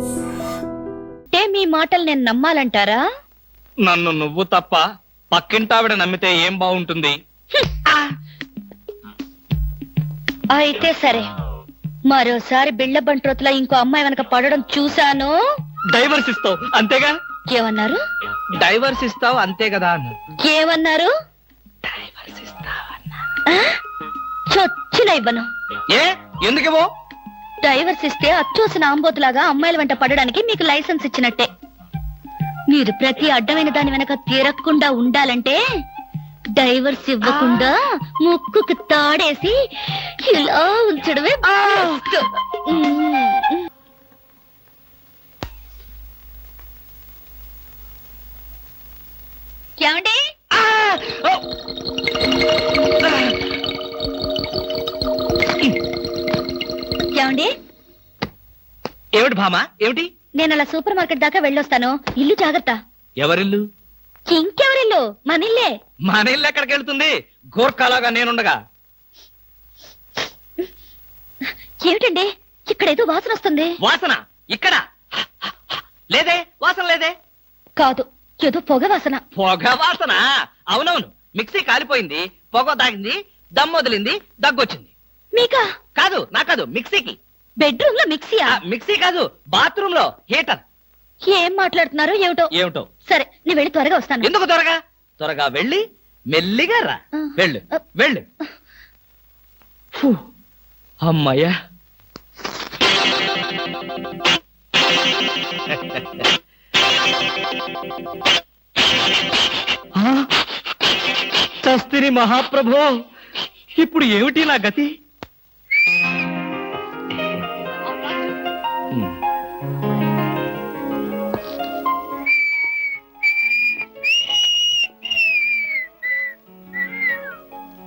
అంటే మీ మాటలు నేను నమ్మాలంటారా? నన్ను నువ్వు తప్ప పక్కింటావిడ నమ్మితే ఏం బాగుంటుంది? అయితే సరే. మరోసారి బిళ్ళ బంట్రోతులా ఇంకో అమ్మాయి వెనక పడడం చూశాను. డైవర్స్ ఇస్తావు అంతేగా? ఏమన్నారు? డైవర్స్ ఇస్తావు అంతే కదా అన్న. ఏమన్నారు? చొచ్చిన ఇవ్వను. ఏ? ఎందుకేమో డైవర్స్ ఇస్తే అచ్చోసిన ఆంబోతులాగా అమ్మాయిల వెంట పడడానికి మీకు లైసెన్స్ ఇచ్చినట్టే. మీరు ప్రతి అడ్డమైన దాని వెనక తిరగకుండా ఉండాలంటే డైవర్స్ ఇవ్వకుండా ముక్కుకు తాడేసి ఇలా ఉంచడమే భామా? ఏమిటి? నేను అలా సూపర్ మార్కెట్ దాకా వెళ్ళొస్తాను. ఇల్లు జాగ్రత్త. ఎవరిల్లు? ఇంకెవరిల్లు? మన ఇల్లే. మన ఇల్లు ఎక్కడికి వెళ్తుంది? గోర్ఖాలాగా నేనుండగా. ఏమిటండి? ఇక్కడ ఏదో వాసన వస్తుంది. వాసన? ఇక్కడ? లేదే? వాసన లేదే? కాదు ఏదో పొగ వాసన. పొగ వాసన? అవునవును. మిక్సీ కాలిపోయింది పొగ దాగింది దమ్ వదిలింది దగ్గొచ్చింది. మీకా? కాదు నా కాదు మిక్సీకి. బెడ్రూమ్లో మిక్సీయా? ఆ, మిక్సీ కాదు బాత్రూమ్లో హీటర్. ఏం మాట్లాడుతున్నారో ఏమిటో? ఏమిటో? సరే నేను వెళ్ళి త్వరగా వస్తాను. ఎందుకు త్వరగా? త్వరగా వెళ్ళి మెల్లిగా రా. వెళ్ళు వెళ్ళు. ఫు, అమ్మయ్యా. ఆ, చస్తిని మహాప్రభో ఇప్పుడు ఏమిటి నా గతి?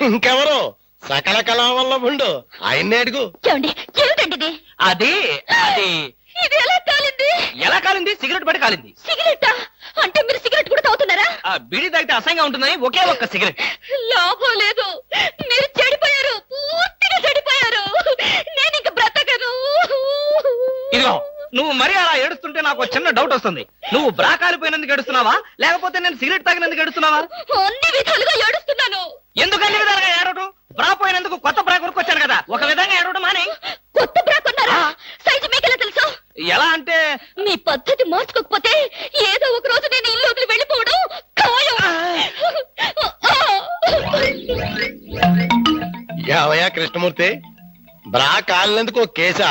ఇంకెవరో? సకల కళా వల్ల ఉండు ఆయన్నే అడుగు. ఏమిటండి ఇది. అది అది. ఇది ఎలా కాలింది? ఎలా కాలింది? సిగరెట్ పడి కాలింది. సిగరెట్టా అంటే మీరు సిగరెట్ కూడా తాగుతున్నారా? ఆ బీడీ తాగితే అసహ్యంగా ఉంటుందని ఒకే ఒక్క సిగరెట్. లాభం లేదు. మీరు చెడిపోయారు. పూర్తిగా చెడిపోయారు. నేను నువ్వు మరీ అలా ఏడుస్తుంటే నాకు చిన్న డౌట్ వస్తుంది. నువ్వు బ్రా కాలిపోయినందుకు ఏడుస్తున్నావా? లేకపోతే నేను సిగరెట్ తాగినందుకు ఏడుస్తున్నావా? అన్ని విధాలుగా ఏడుస్తున్నాను. ఎందుకు అన్ని విధాలుగా ఏడవటం? బ్రా పోయినందుకు కొత్త బ్రా కొనుక్కొచ్చాను కదా. ఒక విధంగా ఏడవటం మాని. కొత్త బ్రా కొన్నారా? సైజు మీకెలా తెలుసు? ఎలా అంటే మీ పద్ధతి మార్చుకోకపోతే ఏదో ఒక రోజు నేను ఇల్లు వదిలి వెళ్ళిపోవడం ఖాయం. యావయ్యా కృష్ణమూర్తి బ్రా కాలినందుకు ఒక కేసా?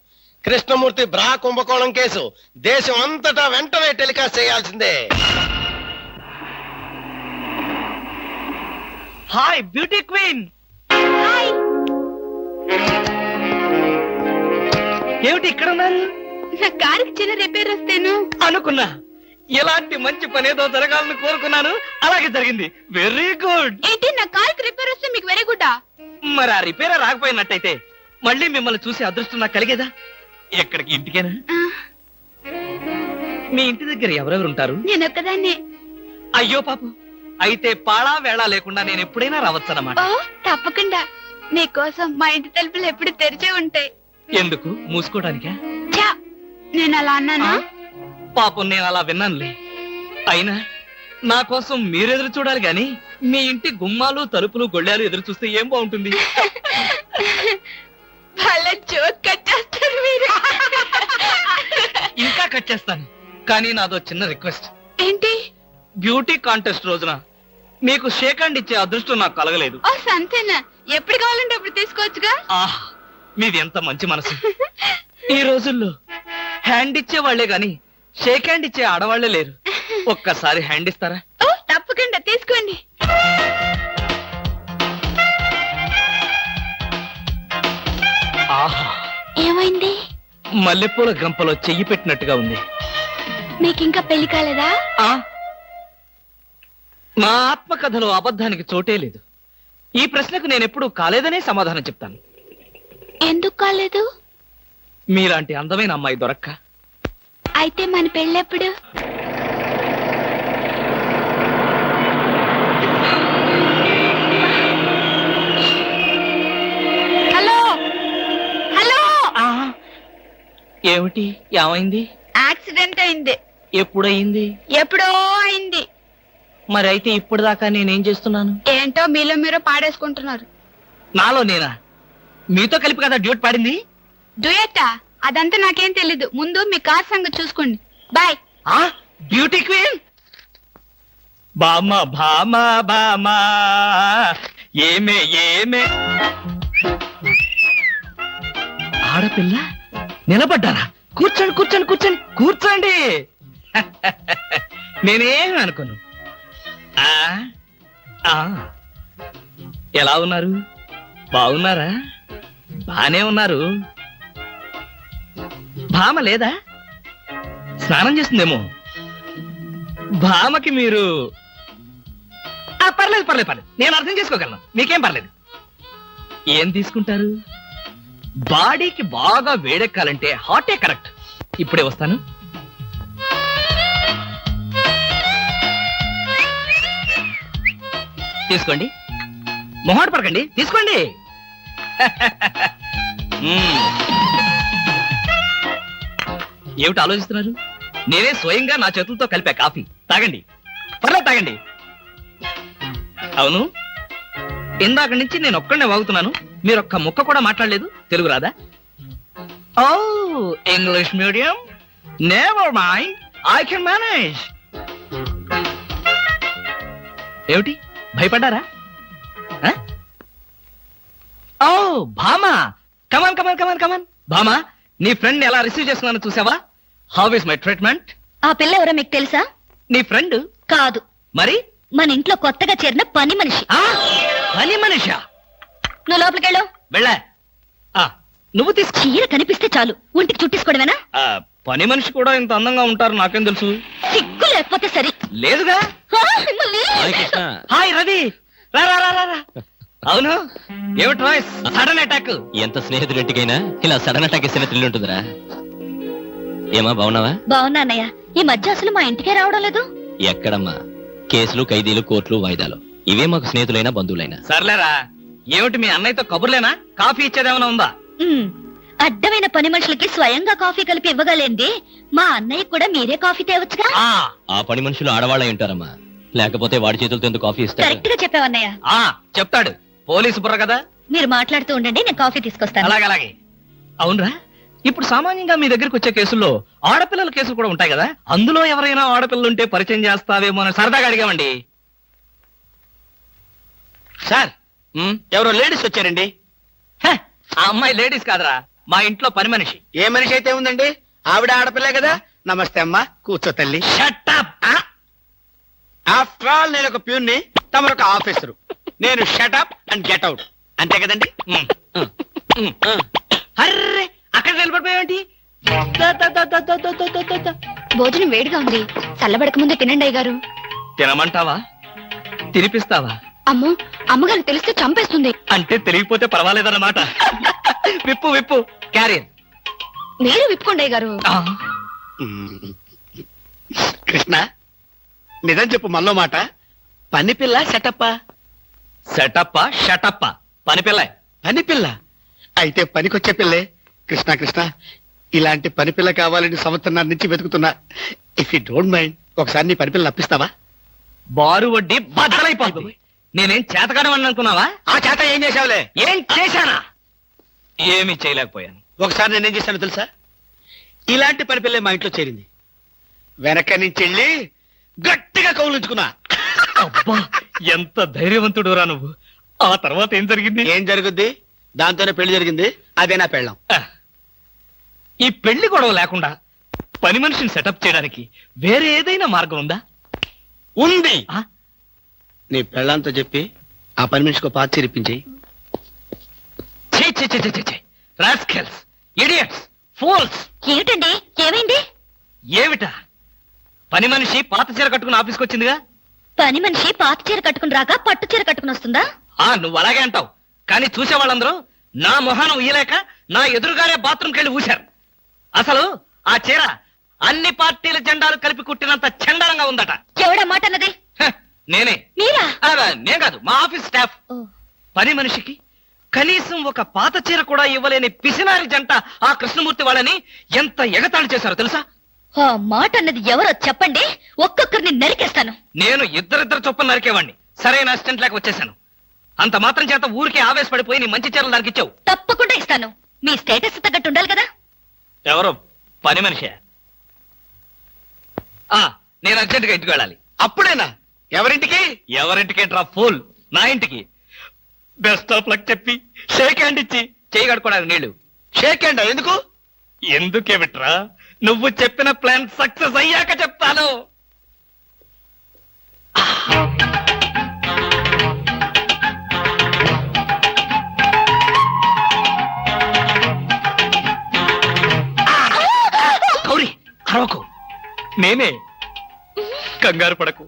కృష్ణమూర్తి బ్రా కుంభకోణం కేసు. దేశం అంతటా వెంటనే టెలికాస్ట్ చేయాల్సిందే. హాయ్ బ్యూటీ క్వీన్ ఏమిటి ఇక్కడ ఉన్నారు? నా కారుకి చిన్న రిపేర్ వస్తేను. అనుకున్నా. ఇలాంటి మంచి పని ఏదో జరగాలని కోరుకున్నాను. అలాగే జరిగింది. వెరీ గుడ్ ఏంటి నా కారుకి రిపేర్ వస్తే మీకు వెరీ గుడ్ మరి ఆ రిపేర్ రాకపోయినట్టయితే మళ్ళీ మిమ్మల్ని చూసి అదృష్టం నాకు కలిగేదా? ఎక్కడికి? ఇంటికేనా? మీ ఇంటి దగ్గర ఎవరెవరు ఉంటారు? నేను ఒక్కదాన్నే అయ్యో పాపు. అయితే పాళా వేళ లేకుండా నేను ఎప్పుడైనా రావచ్చనమాట ఓ తప్పకుండా. నీకోసం మా ఇంటి తలుపులు ఎప్పుడు తెరిచే ఉంటాయి. ఎందుకు? మూసుకోవడానికా? ఛా, నేను అలా అన్నానా? పాపం నేను అలా విన్నానులే. అయినా నా కోసం మీరెదురు చూడాలి గాని మీ ఇంటి గుమ్మాలు తలుపులు గొళ్ళాలు ఎదురు చూస్తే ఏం బాగుంటుంది? చేస్తాను కానీ నాదో చిన్న రిక్వెస్ట్. ఏంటి? బ్యూటీ కాంటెస్ట్ రోజున మీకు షేక్ హ్యాండ్ ఇచ్చే అదృష్టం నాకు కలగలేదు. ఓ సంతేనా? ఎప్పుడు కావాలంటే అప్పుడు తీసుకోవచ్చుగా? ఆహ్ మీది ఎంత మంచి మనసు. ఈ రోజుల్లో హ్యాండ్ ఇచ్చే వాళ్ళే గాని షేక్ హ్యాండ్ ఇచ్చే ఆడవాళ్ళే లేరు. ఒక్కసారి హ్యాండ్ ఇస్తారా? ఓ తప్పకుండా తీసుకోండి. ఆహా. ఏమైంది? మల్లెపూల గంపలో చెయ్యి పెట్టినట్టుగా ఉంది. మీకు ఇంకా పెళ్ళి కాలేదా? ఆ? నా ఆత్మకథలో అబద్ధానికి చోటే లేదు. ఈ ప్రశ్నకు నేను ఎప్పుడు కాలేదనే సమాధానం చెప్తాను. ఎందుకు కాలేదు? మీలాంటి అందమైన అమ్మాయి దొరక్క. అయితే మన పెళ్ళెప్పుడు? ఏమిటి? ఏమైంది? యాక్సిడెంట్ అయింది. ఎప్పుడయింది? ఎప్పుడో అయింది. మరి అయితే ఇప్పుడు దాకా నేనేం చేస్తున్నాను? ఏంటో మీలో మీరు పాడేసుకుంటున్నారు. నాలో నేనా? మీతో కలిపి కదా డ్యూట్ పాడింది? డుయట్టా అదంతా నాకేం తెలీదు. ముందు మీ కార్ సంగతి చూసుకోండి. బాయ్. ఆ? Beauty queen? బామా భామా బామా ఏమే ఏమే. ఆడపిల్ల? నిలబడ్డారా? కూర్చోండి కూర్చోండి కూర్చోండి. కూర్చోండి. నేనేం అనుకోను. ఆ, ఆ. ఎలా ఉన్నారు? బాగున్నారా? బానే ఉన్నారు. భామ లేదా? స్నానం చేస్తుందేమో. భామకి మీరు పర్లేదు పర్లేదు పర్లేదు. నేను అర్థం చేసుకోగలను. మీకేం పర్లేదు. ఏం తీసుకుంటారు? బాడీకి బాగా వేడెక్కాలంటే హాటే కరెక్ట్. ఇప్పుడే వస్తాను. తీసుకోండి. మొహాట పడకండి. తీసుకోండి. ఏమిటి ఆలోచిస్తున్నారు? నేనే స్వయంగా నా చేతులతో కలిపా కాఫీ. తాగండి. పర్లేదు తాగండి. అవును? ఇందాక నుంచి నేను ఒక్కడనే వాగుతున్నాను. మీరు ఒక్క ముక్క కూడా మాట్లాడలేదు? తెలుగు రాదా? ఓ English medium. Never mind I can manage ఏమిటి? భయపడ్డారా? ఓ భామా. కమాన్ కమాన్ కమాన్ కమాన్ భామా నీ ఫ్రెండ్ ఎలా రిసీవ్ చేస్తున్నానో చూసావా? హౌ ఇస్ మై ట్రీట్మెంట్ ఆ పిల్ల ఎవరో మీకు తెలుసా? నీ ఫ్రెండ్ కాదు. మరి? మన ఇంట్లో కొత్తగా చేరిన పని మనిషి. పని మనిషా? నువ్వు లోపలికెళ్ళు. వెళ్ళా. ఆ, నువ్వు తీసుకో చీర కనిపిస్తే చాలు. ఒంటికి చుట్టేసుకోవడమేనా? ఆ, పని మనిషి కూడా ఇంత అందంగా ఉంటారు నాకేం తెలుసు? సిగ్గు లేకపోతే సరి. లేదుగా? హాయ్ రవి. రా రా రా రా, రా. అవును? ఏమిటి వాయిస్ సడన్ అటాక్ ఎంత స్నేహితుడింటికైనా ఇలా సడన్ అటాక్ ఇస్తున్న థ్రిల్ ఉంటుందిరా. ఏమా బాగున్నావా? బాగున్నా అన్నయ్య. ఈ మధ్య అసలు మా ఇంటికే రావడం లేదు. ఎక్కడమ్మా? కేసులు ఖైదీలు కోర్టులు వాయిదాలు. ఇవే మాకు స్నేహితులైనా బంధువులైనా. సర్లేరా. ఏమిటి మీ అన్నయ్యతో కబుర్లేనా? కాఫీ ఇచ్చేదేమైనా ఉందా? అడ్డమైన పని మనుషులకి స్వయంగా కాఫీ కలిపి ఇవ్వగలేంది. మా అన్నయ్య కూడా మీరే కాఫీ తేవచ్చుగా? ఆ. ఆ పని మనుషులు ఆడవాళ్ళై ఉంటారమ్మా. లేకపోతే వాడి చేతులతో ఎందుకు కాఫీ ఇస్తారు? కరెక్ట్గా చెప్పావన్నయ్య ఆ చెప్తాడు. పోలీసు బుర్ర కదా? మీరు మాట్లాడుతూ ఉండండి నేను కాఫీ తీసుకొస్తాను. అలాగే అలాగే. అవునరా? ఇప్పుడు సామాన్యంగా మీ దగ్గరికి వచ్చే కేసుల్లో ఆడపిల్లల కేసులు కూడా ఉంటాయి కదా? అందులో ఎవరైనా ఆడపిల్లలు ఉంటే పరిచయం చేస్తావేమో అని సరదాగా అడిగామండి. సార్ ఎవరో లేడీస్ వచ్చారండి. ఆ అమ్మాయి లేడీస్ కాదరా మా ఇంట్లో పని మనిషి. ఏ మనిషి అయితే ఉందండి? ఆవిడ ఆడపిల్లే కదా? నమస్తే అమ్మా కూర్చో తల్లి. ఆఫ్టర్ ఆల్ నేను ఒక ప్యూన్ని తమరు ఒక ఆఫీసరు. నేను షటప్ అండ్ గెట్ అవుట్ అంతే కదండి? అర్రే అక్కడ నిలబడిపోయావేంటి? భోజనం వేడిగా ఉంది. చల్లబడక ముందే తినండి అయ్యారు తినమంటావా? తినిపిస్తావా? అమ్మో అమ్మగారు తెలిస్తే చంపేస్తుంది. అంటే తెలియకపోతే పర్వాలేదన్నమాట. విప్పు విప్పు. క్యారియర్. మీరు విప్పుకోండి గారు కృష్ణ నిజం చెప్పు మనలో మాట. పని పిల్ల సెటప్ప సెటప్ప షటప్ప. పని పిల్ల. పని పిల్ల. అయితే పనికొచ్చే పిల్లే. కృష్ణ కృష్ణ ఇలాంటి పని పిల్ల కావాలని సంవత్సరం నుంచి వెతుకుతున్నా. ఇఫ్ యూ డోంట్ మైండ్ ఒకసారి నీ పని పిల్ల నప్పిస్తావా బారు వడ్డీ బద్దలైపోతుంది. నేనేం చేతకాడమని అనుకున్నావా? ఆ చేత ఏం చేసావులే ఏం చేశానా? ఏమీ చేయలేకపోయాను. ఒకసారి నేనేం చేశాను తెలుసా? ఇలాంటి పని పిల్లే మా ఇంట్లో చేరింది. వెనక నుంచి వెళ్ళి గట్టిగా కౌలించుకున్నా అబ్బా ఎంత ధైర్యవంతుడు రా నువ్వు. ఆ తర్వాత ఏం జరిగింది? ఏం జరుగుద్ది? దాంతోనే పెళ్ళి జరిగింది. అదే నా పెళ్ళం. ఈ పెళ్ళి గొడవ లేకుండా పని మనిషిని సెటప్ చేయడానికి వేరే ఏదైనా మార్గం ఉందా? ఉంది? నీ పెళ్ళంతో చెప్పి ఆ పని మనిషికి పాత చిరిపించి ఛీ, ఛీ, ఛీ, ఛీ, ఛీ, ఛీ. rascals, idiots, fools. ఏమిటండి? ఏమైంది? ఏమిటా? పని మనిషి పాత చీర కట్టుకుని ఆఫీస్కి వచ్చిందిగా? పని మనిషి పాత చీర కట్టుకుని రాక పట్టు చీర కట్టుకుని వస్తుందా? ఆ నువ్వు అలాగే అంటావు. కానీ చూసే వాళ్ళందరూ నా మొహానం ఊయలేక నా ఎదురుగానే బాత్రూమ్కి వెళ్ళి ఊశారు. అసలు ఆ చీర అన్ని పార్టీల జెండాలు కలిపి కుట్టినంత చండాలంగా ఉందట. ఎవడా మాట అన్నది నేనే. మీరా? ఆ, నేను కాదు మా ఆఫీస్ స్టాఫ్. ఓ, పని మనిషికి కనీసం ఒక పాత చీర కూడా ఇవ్వలేని పిసినారి జంట ఆ కృష్ణమూర్తి వాళ్ళని ఎంత ఎగతాళి చేశారో తెలుసా? ఆ మాట అన్నది ఎవరో చెప్పండి. ఒక్కొక్కరిని నరికేస్తాను. నేను ఇద్దరిద్దరు చొప్పున నరికేవాడిని సరైన అసిస్టెంట్ లేక వచ్చేసాను అంత మాత్రం చేత ఊరికే ఆవేశపడిపోయి నీ మంచి చీరలు దానికి ఇచ్చావు. తప్పకుండా ఇస్తాను. మీ స్టేటస్ తగ్గట్టు ఉండాలి కదా? ఎవరు? పని మనిషి. ఆ నేను అర్జెంట్గా ఇంటికి వెళ్ళాలి. అప్పుడేనా? ఎవరింటికి? ఎవరింటికేంట్రా ఫూల్? నా ఇంటికి. బెస్ట్ ఆఫ్ లక్ చెప్పి షేక్ హ్యాండ్ ఇచ్చి చేయి కడుకోవడానికి నీళ్ళు. షేక్ అండ్ ఎందుకు ఎందుకే? విట్రా నువ్వు చెప్పిన ప్లాన్ సక్సెస్ అయ్యాక చెప్తాను. గౌరీ అరవకు. నేనే. కంగారు పడకు.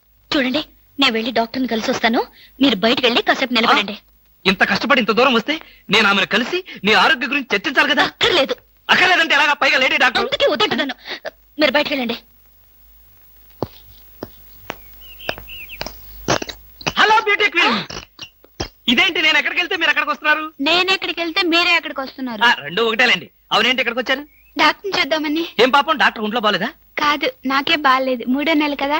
చూడండి నేను వెళ్ళి డాక్టర్ని కలిసి వస్తాను మీరు బయటకు వెళ్ళి కాసేపు నిలబడండి. ఇంత కష్టపడి ఇంత దూరం వస్తే నేను ఆమెను కలిసి నీ ఆరోగ్య గురించి చర్చించాలి కదా? అక్కర్లేదు. అక్కర్లేదంటే ఎలాగా? పైగా లేడీ డాక్టర్. అందుకే మీరు బయటకు వెళ్ళండి. Hello beauty queen. ఇదేంటి నేను ఎక్కడికి వెళ్తే మీరు ఎక్కడికి వస్తున్నారు? నేను ఎక్కడికి వెళ్తే మీరే ఎక్కడికి వస్తున్నారు. ఆ, రెండు ఒకటేలేండి. అవునేంటి ఎక్కడికి వచ్చారు? డాక్టర్ చూద్దామని. ఏం పాపం డాక్టర్ ఒంట్లో బాలేదా? కాదు నాకే బాగాలేదు మూడో నెల కదా.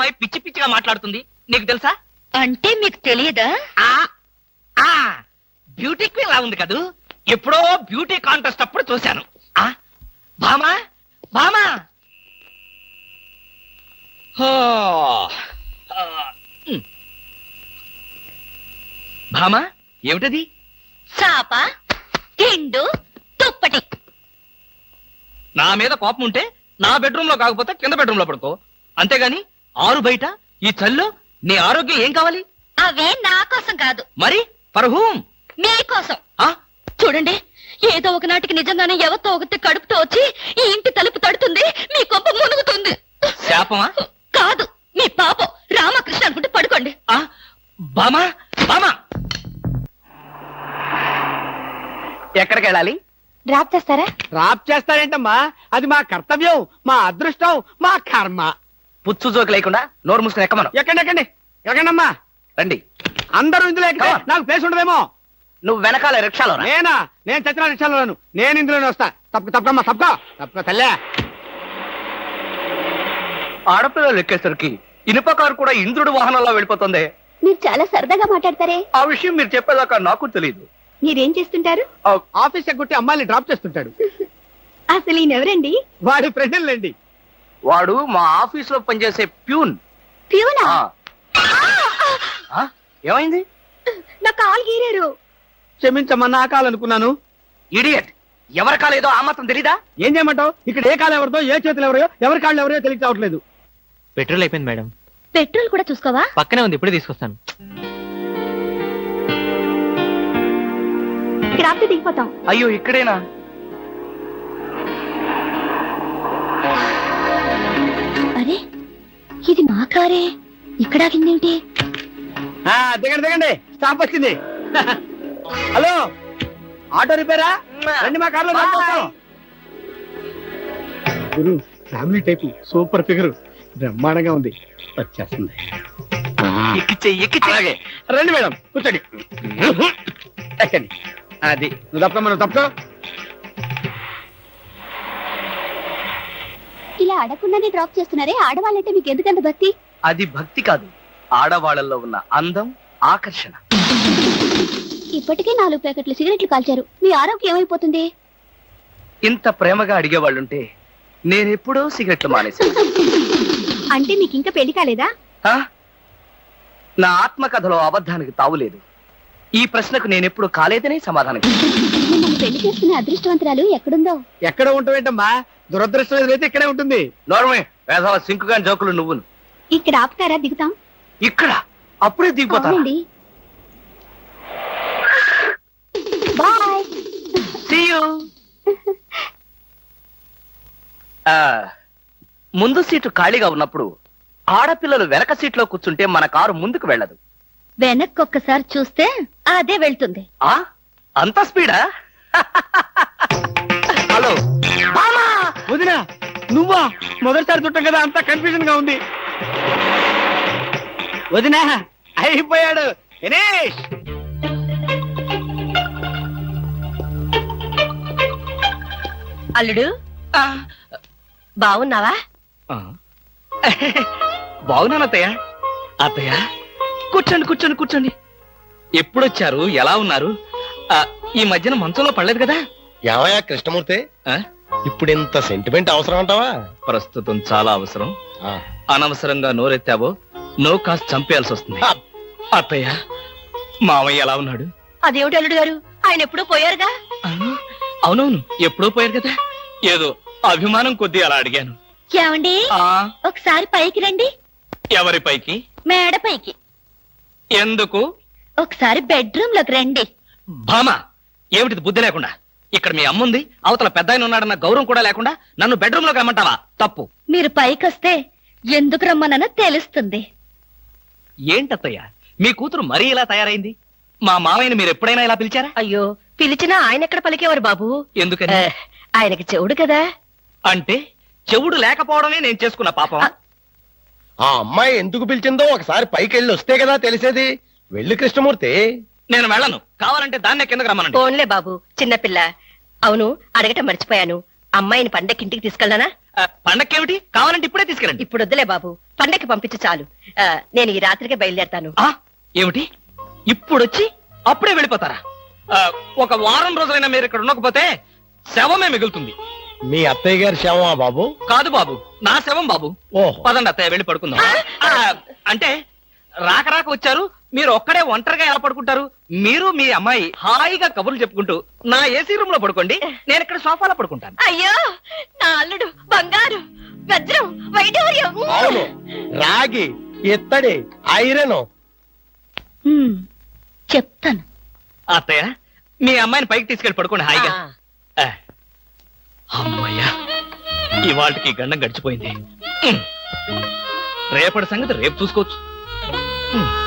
అమ్మాయి పిచ్చి పిచ్చిగా మాట్లాడుతుంది. నీకు తెలుసా? అంటే మీకు తెలియదా? ఆ ఆ బ్యూటీ క్వీన్ లా ఉంది కదూ. ఎప్పుడో బ్యూటీ కాంటెస్ట్ అప్పుడు చూశాను. ఆ భామా భామా. హో. ఆ, ఉమ్. భామా ఏమిటది? చాప తిండు తుప్పటి నా మీద కోపం ఉంటే నా బెడ్రూమ్లో కాకపోతే కింద బెడ్రూమ్లో పడుకో. అంతేగాని ఆరు బయట? ఈ చల్లో నీ ఆరోగ్యం ఏం కావాలి? అవే నా కోసం కాదు. మరి? For whom? మీకోసం ఆ? చూడండి ఏదో ఒక నాటికి నిజంగానే ఎవరితో ఒకటి కడుపుతో వచ్చి ఈ ఇంటి తలుపు తడుతుంది మీ కొంప మునుగుతుంది. శాపమా? కాదు మీ పాపం. రామకృష్ణ అనుకుంటే పడుకోండి. ఆ? బామా బామా ఎక్కడికి వెళ్ళాలి? డ్రాప్ చేస్తారా? రాప్ చేస్తారేంటమ్మా? అది మా కర్తవ్యం మా అదృష్టం మా కర్మ. పుచ్చు జోకి లేకుండా నోరు మూసుకుని ఎక్కమను? ఎక్కండి ఎక్కండి. ఎక్కండమ్మా. రండి. అందరూ ఇందులో Come on. నాకు ప్లేస్ ఉండదేమో. నువ్వు వెనకాల రిక్షాలో రా. నేనా? నేను చచ్చిన రిక్షాలోను నేను ఇందులోనే వస్తా. తప్పక తప్పకమ్మా తప్పక. తప్పక తల్లే. ఆడపిల్లలు ఎక్కేసరికి ఇనుప కారు కూడా ఇంద్రుడు వాహనంలో వెళ్ళిపోతుంది. మీరు చాలా సరదాగా మాట్లాడతారే. ఆ విషయం మీరు చెప్పేదాకా నాకు తెలియదు మీరేం చేస్తుంటారు? ఆఫీస్ ఎగ్గొట్టి అమ్మాయిని డ్రాప్ చేస్తుంటాడు. అసలు ఈయనెవరండి? వాడి ఫ్రెండ్లండి వాడు మా ఆఫీస్లో పనిచేసే ప్యూన్. ప్యూనా? ఆ. ఆ? ఏమైంది? నా కాలు గీరారు. క్షమించమ్మా నా కాలనుకున్నాను ఇడియట్. ఎవరి కాలేదో ఆ మాత్రం తెలీదా? ఏం చేయమంటావు? ఇక్కడ ఏ కాలు ఎవరితో ఏ చేతులు ఎవరో ఎవరి కాళ్ళు ఎవరో తెలియక రావట్లేదు. పెట్రోల్ అయిపోయింది మేడం. పెట్రోల్ కూడా చూసుకోవా? పక్కనే ఉంది ఇప్పుడే తీసుకొస్తాను. ఇక్కడ ఆపితే దిగిపోతాం. అయ్యో ఇక్కడేనా? ఇది మా కారే. ఇక్కడ ఆగిందేమిటి? ఆ, దిగండి దిగండి. స్టాప్ వచ్చింది. Hello auto రిపేరా? రండి మా కార్లో. గురు ఫ్యామిలీ టైప్ సూపర్ ఫిగర్. బ్రహ్మాండంగా ఉంది. వచ్చేస్తుంది. రండి మేడం. కూర్చోండి. అది నువ్వు తప్ప మనం తప్ప ఇలా అడగకుండానే డ్రాప్ చేస్తున్నారే? ఆడవాళ్ళంటే మీకు ఎందుకంత భక్తి? అది భక్తి కాదు. ఆడవాళ్ళల్లో ఉన్న అందం ఆకర్షణ. ఇప్పటికే నాలుగు ప్యాకెట్లు సిగరెట్లు కాల్చారు. మీ ఆరోగ్యం ఏమైపోతుంది? ఇంత ప్రేమగా అడిగేవాళ్ళుంటే నేనెప్పుడో సిగరెట్లు మానేశాను. అంటే మీకు ఇంకా పెళ్ళి కాలేదా? ఆ? నా ఆత్మకథలో అబద్ధానికి తావులేదు ఈ ప్రశ్నకు నేనెప్పుడు కాలేదనే సమాధానం. మిమ్మల్ని పెళ్ళి చేసుకునే అదృష్టవంతురాలు ఎక్కడుందో? ఎక్కడ ఉంటావేంటమ్మా దురదృష్టం అయితే ఇక్కడే ఉంటుంది. నోర్మే వేసవ సింకుగా జోకులు నువ్వును. ఇక్కడ ఆపుతారా దిగుతాం? ఇక్కడ? అప్పుడే దిగిపోతా అవునండి. బాయ్. See you. ఆ, ముందు సీటు ఖాళీగా ఉన్నప్పుడు ఆడపిల్లలు వెనక సీట్లో కూర్చుంటే మన కారు ముందుకు వెళ్ళదు. వెనక్కి ఒక్కసారి చూస్తే అదే వెళ్తుంది. ఆ? అంత స్పీడా! వదినా నువ్వా? మొదటిసారి చుట్టం కదా అంత కన్ఫ్యూజన్గా ఉంది. వదినా అయిపోయాడు. దినేష్ అల్లుడు బాగున్నావా? ఆ. బాగున్నాను అత్తయ్య. అత్తయ్య? కూర్చోండి కూర్చోండి కూర్చోండి. ఎప్పుడొచ్చారు? ఎలా ఉన్నారు? ఆ, ఈ మధ్యన మంచంలో పడలేదు కదా? ఏమయ్యా కృష్ణమూర్తి. ఆ? ఇప్పుడు ఇంత సెంటిమెంట్ అవసరం అంటావా? ప్రస్తుతం చాలా అవసరం. ఆ, అనవసరంగా నోరెత్తావో నో కాస్త చంపేయాల్సి వస్తుంది. అత్తయ్య మామయ్య ఎలా ఉన్నాడు? అదేమిటి అల్లుడు గారు? ఆయన ఎప్పుడూ పోయారుగా? అవునవును ఎప్పుడో పోయారు కదా. ఏదో అభిమానం కొద్దీ అలా అడిగాను. ఏమండి? ఆ. ఒకసారి పైకి రండి. ఎవరి పైకి? మేడ పైకి. ఎందుకు? ఒకసారి బెడ్రూమ్లోకి రండి. భామ ఏమిటిది బుద్ధి లేకుండా? ఇక్కడ మీ అమ్ముంది అవతల పెద్ద ఆయన ఉన్నాడన్న గౌరవం కూడా లేకుండా నన్ను బెడ్రూమ్లోకి రమ్మంటావా? తప్పు. మీరు పైకి వస్తే ఎందుకు రమ్మనో తెలుస్తుంది. ఏంటత్తయ్య? మీ కూతురు మరీ ఇలా తయారైంది? మా మామయ్యని మీరు ఎప్పుడైనా ఇలా పిలిచారా? అయ్యో పిలిచినా ఆయన ఎక్కడ పలికేవారు బాబు? ఎందుకని? ఆయనకి చెవుడు కదా. అంటే చెవుడు లేకపోవడమే నేను చేసుకున్న పాపం. ఆ అమ్మాయి ఎందుకు పిలిచిందో ఒకసారి పైకి వెళ్ళి వస్తే కదా తెలిసేది. వెళ్ళి కృష్ణమూర్తి. నేను వెళ్ళను. కావాలంటే దాన్నే కిందకు రమ్మనండి. ఫోన్లే బాబు చిన్నపిల్ల అవును అడగటం మర్చిపోయాను. అమ్మాయిని పండక్కి ఇంటికి తీసుకెళ్ళనా ఆ, పండక్కేమిటి? కావాలంటే ఇప్పుడే తీసుకెళ్ళండి. ఇప్పుడు వద్దులే బాబు పండక్కి పంపించు చాలు. ఆ, నేను ఈ రాత్రికే బయలుదేరతాను. ఆ ఏమిటి? ఇప్పుడొచ్చి అప్పుడే వెళ్ళిపోతారా? ఆ, ఒక వారం రోజులైనా మీరు ఇక్కడ ఉండకపోతే శవమే మిగులుతుంది. మీ అత్తయ్య గారి శవమా బాబు? కాదు బాబు నా శవం బాబు. ఓహో. పదండి అత్తయ్య వెళ్ళి పడుకుందాం. ఆ, అంటే రాక రాక వచ్చారు మీరు ఒక్కడే ఒంటరిగా ఎలా పడుకుంటారు? మీరు మీ అమ్మాయి హాయిగా కబుర్లు చెప్పుకుంటూ నా ఏసీ రూమ్లో పడుకోండి నేను ఇక్కడ సోఫాలో పడుకుంటాను. అయ్యో నా అల్లుడు బంగారు వజ్రం అవును. రాగి ఇత్తడి ఐరన్. చెప్తాను. అత్తయ్య మీ అమ్మాయిని పైకి తీసుకెళ్ళి పడుకోండి హాయిగా. ఆ. అమ్మయ్యా ఇవాళకి గండం గడిచిపోయింది. రేపటి సంగతి రేపు చూసుకోవచ్చు. ఉమ్.